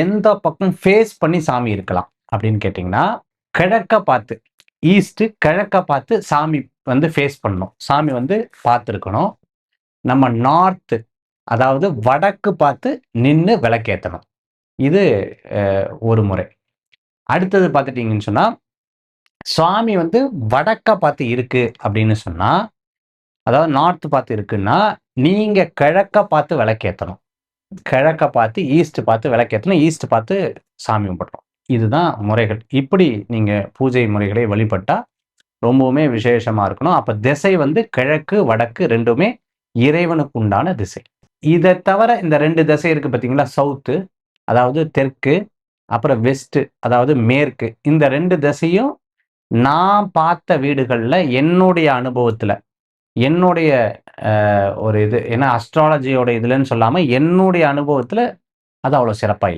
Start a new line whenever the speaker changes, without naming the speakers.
எந்த பக்கம் ஃபேஸ் பண்ணி சாமி இருக்கலாம் அப்படின்னு கேட்டிங்கன்னா கிழக்க பார்த்து ஈஸ்ட்டு கிழக்க பார்த்து சாமி வந்து ஃபேஸ் பண்ணணும். சாமி வந்து பார்த்துருக்கணும். நம்ம நார்த்து அதாவது வடக்கு பார்த்து நின்று விளக்கேற்றணும் இது ஒரு முறை. அடுத்தது பார்த்துட்டிங்கன்னு சொன்னால் சுவாமி வந்து வடக்க பார்த்து இருக்கு அப்படின்னு சொன்னால் அதாவது நார்த்து பார்த்து இருக்குன்னா நீங்கள் கிழக்க பார்த்து விளக்கேற்றணும் கிழக்க பார்த்து ஈஸ்ட் பார்த்து விளக்கேற்றணும். ஈஸ்ட் பார்த்து சாமி கும்பிட்றோம் இதுதான் முறைகள். இப்படி நீங்கள் பூஜை முறைகளை வழிபட்டா ரொம்பவுமே விசேஷமாக இருக்கணும். அப்போ திசை வந்து கிழக்கு வடக்கு ரெண்டுமே இறைவனுக்கு உண்டான திசை. இதை தவிர இந்த ரெண்டு திசை இருக்குது பார்த்தீங்களா சவுத்து அதாவது தெற்கு அப்புறம் வெஸ்ட்டு அதாவது மேற்கு. இந்த ரெண்டு திசையும் நான் பார்த்த வீடுகளில் என்னுடைய அனுபவத்தில் என்னுடைய ஒரு இது ஏன்னா அஸ்ட்ராலஜியோட இதுலன்னு சொல்லாமல் என்னுடைய அனுபவத்தில் அது அவ்வளோ சிறப்பாக இல்லை.